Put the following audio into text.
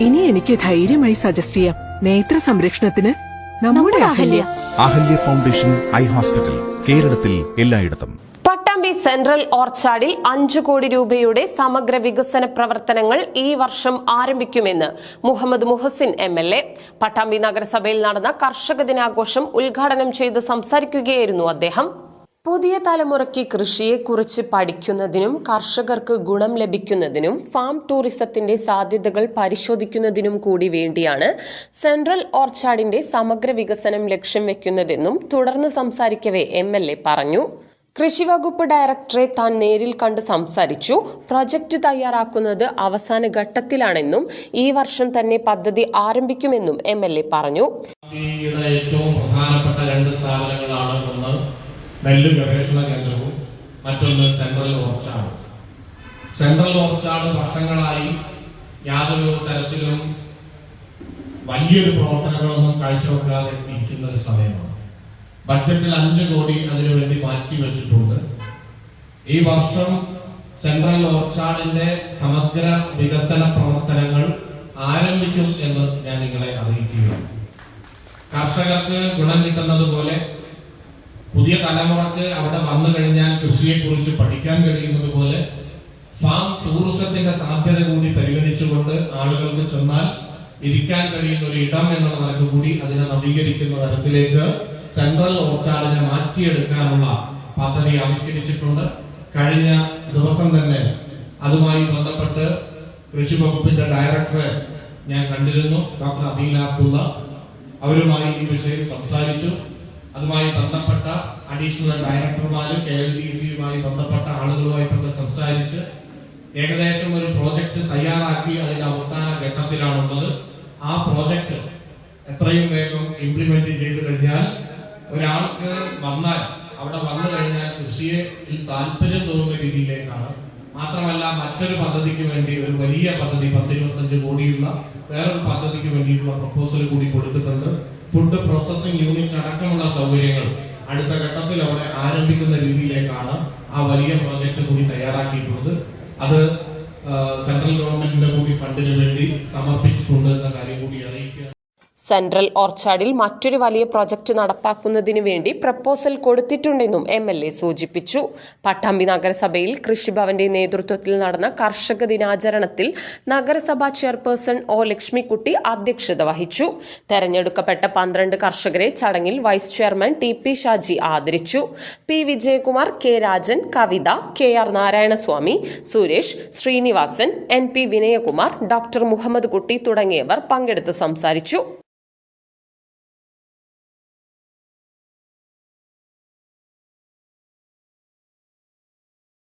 ഇനി എനിക്ക് ധൈര്യമായി സജസ്റ്റ് ചെയ്യാം. നേത്ര സംരക്ഷണത്തിന് നമ്മുടെ Ahalya. Ahalya foundation eye hospital കേരളത്തിൽ എല്ലായിടത്തും. പട്ടാമ്പി സെൻട്രൽ ഓർച്ചാർഡിൽ അഞ്ചു കോടി രൂപയുടെ സമഗ്ര വികസന പ്രവർത്തനങ്ങൾ ഈ വർഷം ആരംഭിക്കുമെന്ന് Muhammad Muhsin M L A. Pattambi നഗരസഭയിൽ നടന്ന കർഷക ദിനാഘോഷം ഉദ്ഘാടനം ചെയ്ത് സംസാരിക്കുകയായിരുന്നു അദ്ദേഹം. പുതിയ തലമുറയ്ക്ക് കൃഷിയെക്കുറിച്ച് പഠിക്കുന്നതിനും കർഷകർക്ക് ഗുണം ലഭിക്കുന്നതിനും ഫാം ടൂറിസത്തിന്റെ സാധ്യതകൾ പരിശോധിക്കുന്നതിനും കൂടി വേണ്ടിയാണ് സെൻട്രൽ ഓർച്ചാർഡിന്റെ സമഗ്ര വികസനം ലക്ഷ്യം വെക്കുന്നതെന്നും തുടർന്ന് സംസാരിക്കവേ എം പറഞ്ഞു. കൃഷിവകുപ്പ് ഡയറക്ടറെ താൻ നേരിൽ കണ്ട് സംസാരിച്ചു. പ്രൊജക്ട് തയ്യാറാക്കുന്നത് അവസാന ഘട്ടത്തിലാണെന്നും ഈ വർഷം തന്നെ പദ്ധതി ആരംഭിക്കുമെന്നും എം എൽ എ പറഞ്ഞു. ഏറ്റവും പ്രധാനപ്പെട്ട രണ്ട് സ്ഥാപനങ്ങളാണ് ഒന്ന് നെല്ല് ഗവേഷണ കേന്ദ്രവും മറ്റൊന്ന് സെൻട്രൽ ഓർച്ചാർഡ് സെൻട്രൽ ഓർച്ചാർഡ് വർഷങ്ങളായി യാതൊരു തരത്തിലും വലിയൊരു പ്രവർത്തനങ്ങളൊന്നും കാഴ്ചവെക്കാതെ ഇരിക്കുന്ന ഒരു സമയമാണ്. ബഡ്ജറ്റിൽ അഞ്ച് കോടി അതിനുവേണ്ടി മാറ്റി വെച്ചിട്ടുണ്ട്. ഈ വർഷം സെൻട്രൽ ഓർച്ചാഡിന്റെ സമഗ്ര വികസന പ്രവർത്തനങ്ങൾ ആരംഭിക്കും എന്ന് ഞാൻ നിങ്ങളെ അറിയിക്കുകയാണ്. കർഷകർക്ക് ഗുണം കിട്ടുന്നത് പോലെ പുതിയ തലമുറയ്ക്ക് അവിടെ വന്നു കഴിഞ്ഞാൽ കൃഷിയെക്കുറിച്ച് പഠിക്കാൻ കഴിയുന്നത് പോലെ ഫാം ടൂറിസത്തിന്റെ സാധ്യത കൂടി പരിഗണിച്ചുകൊണ്ട് ആളുകൾക്ക് ചെന്നാൽ ഇരിക്കാൻ കഴിയുന്ന ഒരു ഇടം എന്നുള്ള നിലയ്ക്ക് കൂടി അതിനെ നവീകരിക്കുന്ന തരത്തിലേക്ക് സെൻട്രൽ ഓർച്ചാർഡിനെ മാറ്റിയെടുക്കാനുള്ള പദ്ധതി ആവിഷ്കരിച്ചിട്ടുണ്ട്. കഴിഞ്ഞ ദിവസം തന്നെ അതുമായി ബന്ധപ്പെട്ട് കൃഷി വകുപ്പിന്റെ ഡയറക്ടറെ ഞാൻ കണ്ടിരുന്നു ഡോക്ടർ അബീൽ അബ്ദുള്ള. അവരുമായി ഈ വിഷയം സംസാരിച്ചു. അതുമായി ബന്ധപ്പെട്ട അഡീഷണൽ ഡയറക്ടർമാരും കെ എൽ ഡി സിയുമായി ബന്ധപ്പെട്ട ആളുകളുമായിട്ടൊക്കെ സംസാരിച്ച് ഏകദേശം ഒരു പ്രോജക്റ്റ് തയ്യാറാക്കി അതിന്റെ അവസാന ഘട്ടത്തിലാണുള്ളത്. ആ പ്രോജക്റ്റ് എത്രയും വേഗം ഇംപ്ലിമെന്റ് ചെയ്തു കഴിഞ്ഞാൽ ഒരാൾക്ക് വന്നാൽ അവിടെ വന്നു കഴിഞ്ഞാൽ കൃഷിയെ താല്പര്യം തോന്നുന്ന രീതിയിലേക്കാണ്. മാത്രമല്ല മറ്റൊരു പദ്ധതിക്ക് വേണ്ടി ഒരു വലിയ പദ്ധതി പത്തിരുപത്തഞ്ച് കോടിയുള്ള വേറൊരു പദ്ധതിക്ക് വേണ്ടിയിട്ടുള്ള പ്രപ്പോസൽ കൂടി കൊടുത്തിട്ടുണ്ട്. ഫുഡ് പ്രോസസ്സിംഗ് യൂണിറ്റ് അടക്കമുള്ള സൗകര്യങ്ങൾ അടുത്ത ഘട്ടത്തിൽ അവിടെ ആരംഭിക്കുന്ന രീതിയിലേക്കാണ് ആ വലിയ പ്രോജക്റ്റ് കൂടി തയ്യാറാക്കിയിട്ടുള്ളത്. അത് സെൻട്രൽ ഗവൺമെന്റിന്റെ കൂടി ഫണ്ടിന് വേണ്ടി സമർപ്പിച്ചിട്ടുണ്ട് എന്ന കാര്യം കൂടി അറിയിക്കുക. സെൻട്രൽ ഓർച്ചാർഡിൽ മറ്റൊരു വലിയ പ്രൊജക്ട് നടപ്പാക്കുന്നതിനു വേണ്ടി പ്രപ്പോസൽ കൊടുത്തിട്ടുണ്ടെന്നും എം എൽ എ സൂചിപ്പിച്ചു. പട്ടാമ്പി നഗരസഭയിൽ കൃഷിഭവന്റെ നേതൃത്വത്തിൽ നടന്ന കർഷക ദിനാചരണത്തിൽ നഗരസഭാ ചെയർപേഴ്സൺ ഒ. ലക്ഷ്മിക്കുട്ടി അധ്യക്ഷത വഹിച്ചു. തെരഞ്ഞെടുക്കപ്പെട്ട പന്ത്രണ്ട് കർഷകരെ ചടങ്ങിൽ vice chairman T P Shaji ആദരിച്ചു. P Vijayakumar K Rajan Kavitha K R Narayanaswamy Suresh Srinivasan N P Vinayakumar doctor Muhammad Kutty തുടങ്ങിയവർ പങ്കെടുത്ത് സംസാരിച്ചു.